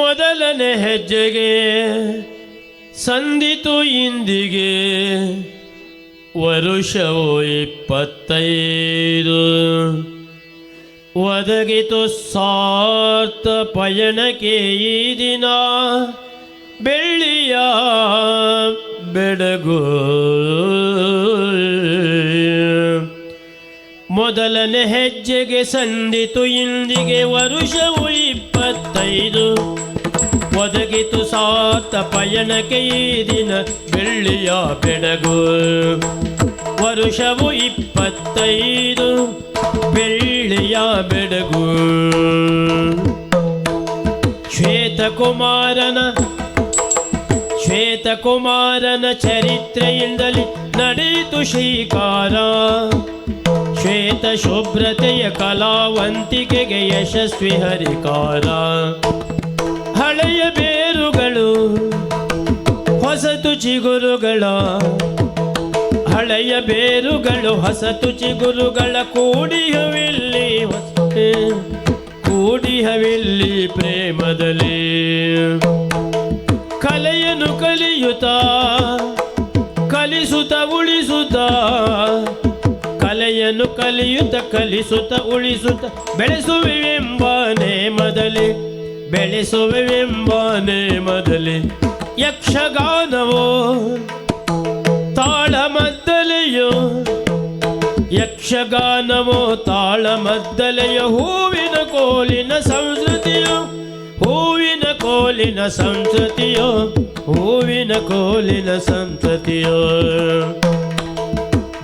ಮೊದಲನೇ ಹೆಜ್ಜೆಗೆ ಸಂದಿತು ಇಂದಿಗೆ ವರುಷವು ಇಪ್ಪತ್ತೈದು. ಒದಗಿತು ಸಾರ್ಥ ಪಯಣಕ್ಕೆ ಈ ದಿನ ಬೆಳ್ಳಿಯ ಬೆಡಗು. ಮೊದಲನೇ ಹೆಜ್ಜೆಗೆ ಸಂದಿತು ಇಂದಿಗೆ ವರುಷವು ಇಪ್ಪತ್ತೈದು. ಒದಗಿತು ಸಾತ ಪಯಣಕ್ಕೆ ಈ ದಿನ ಬೆಳ್ಳಿಯ ಬೆಡಗು ವರುಷವು ಇಪ್ಪತ್ತೈದು, ಬೆಳ್ಳಿಯ ಬೆಡಗು ಶ್ವೇತಕುಮಾರನ ಶ್ವೇತಕುಮಾರನ ಚರಿತ್ರೆಯಿಂದಲೇ ನಡೆಯಿತು ಶ್ರೀಕಾರ. ಶ್ವೇತ ಶುಭ್ರತೆಯ ಕಲಾವಂತಿಕೆಗೆ ಯಶಸ್ವಿ ಹರಿಕಾರ. ಹಳೆಯ ಬೇರುಗಳು, ಹೊಸತು ಚಿಗುರುಗಳ, ಹಳೆಯ ಬೇರುಗಳು, ಹೊಸತು ಚಿಗುರುಗಳ ಕೂಡಿ ಹವಿಲ್ಲಿ ಪ್ರೇಮದಲ್ಲಿ. ಕಲೆಯನ್ನು ಕಲಿಯುತ್ತಾ, ಕಲಿಸುತ್ತ, ಉಳಿಸುತ್ತ, ಕಲೆಯನ್ನು ಕಲಿಯುತ್ತ, ಕಲಿಸುತ್ತ, ಉಳಿಸುತ್ತ ಬೆಳೆಸುವೆಂಬ ನೇಮದಲ್ಲಿ ಬೆಳೆಸುವೆವೆಂಬ ಮೊದಲೇ ಯಕ್ಷಗಾನವೋ, ತಾಳಮದ್ದಲೆಯೋ, ಯಕ್ಷಗಾನವೋ, ತಾಳಮದ್ದಲೆಯ ಹೂವಿನ ಕೋಲಿನ ಸಂಸ್ಕೃತಿಯೋ, ಹೂವಿನ ಕೋಲಿನ ಸಂಸ್ಕೃತಿಯೋ, ಹೂವಿನ ಕೋಲಿನ ಸಂಸ್ಕೃತಿಯೋ.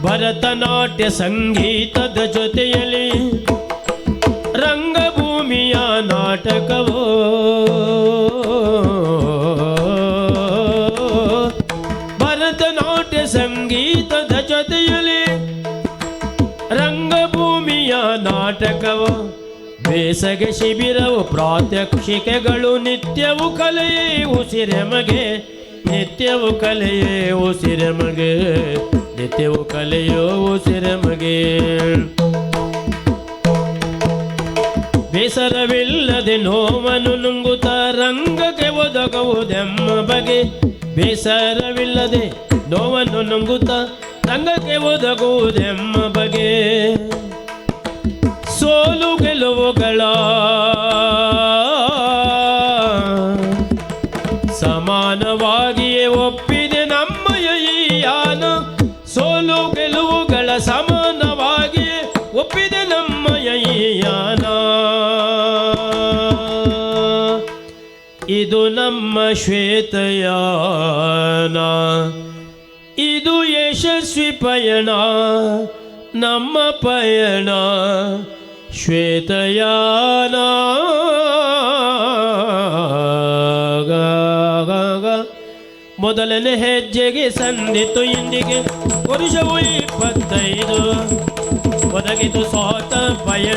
ಭರತನಾಟ್ಯ ಸಂಗೀತದ ಜೊತೆಯಲ್ಲಿ ರಂಗಭೂಮಿಯ ನಾಟಕವೋ ರಂಗಭೂಮಿಯ ನಾಟಕವು, ಬೇಸಗೆ ಶಿಬಿರವು ಪ್ರಾತ್ಯಕ್ಷಿಕೆಗಳು ನಿತ್ಯವು ಕಲೆಯೇ ಉಸಿರೆಮಗೆ ನಿತ್ಯವು ಕಲೆಯೇ ಉಸಿರೆಮಗೆ ನಿತ್ಯವು ಕಲೆಯೋ ಉಸಿರೆಮಗೆ ಬೇಸರವಿಲ್ಲದೆ ನೋವನ್ನು ನುಂಗುತ್ತ ರಂಗಕ್ಕೆ ಒದಗುವುದೆಮ್ಮ ಬಗೆ ಬೇಸರವಿಲ್ಲದೆ ನೋವನ್ನು ನುಂಗುತ್ತ ರಂಗಕ್ಕೆ ಒದಗುವುದೆಮ್ಮ ಬಗೆ. ಸೋಲು ಗೆಲುವುಗಳ ಸಮಾನವಾಗಿಯೇ ಒಪ್ಪಿದೆ ನಮ್ಮಯ ಈ ಯಾನ. ಸೋಲು ಗೆಲುವುಗಳ ಸಮಾನವಾಗಿಯೇ ಒಪ್ಪಿದೆ ನಮ್ಮಯ ಈ ಯಾನ. ಇದು ನಮ್ಮ ಶ್ವೇತಯಾನ. ಯಶಸ್ವಿ ಪಯಣ ನಮ್ಮ ಪಯಣ ಶ್ವೇತಯಾನ. ಮೊದಲನೇ ಹೆಜ್ಜೆಗೆ ಸಂದಿತು ಇಂದಿಗೆ. ಪುರುಷವು ಇಪ್ಪತ್ತೈದು. ಒದಗಿತು ಸ್ವಾತ ಪಯಣವು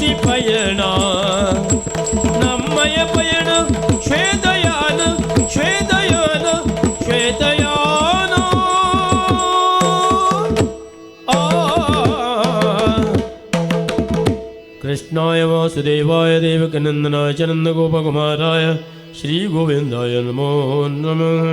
ಯಶಸ್ವಿ ಪಯಣ ನಮ್ಮಯ ಪಯಣ ಶ್ವೇತಯಾನ ಶ್ವೇತಯಾನ ಶ್ವೇತಯಾನ ಆ ಕೃಷ್ಣಾಯ ವಾಸುದೇವಾಯ ದೇವಕನಂದನಾಯ ಚ ನಂದಗೋಪಕುಮಾರಾಯ ಶ್ರೀ ಗೋವಿಂದಾಯ ನಮೋ ನಮಃ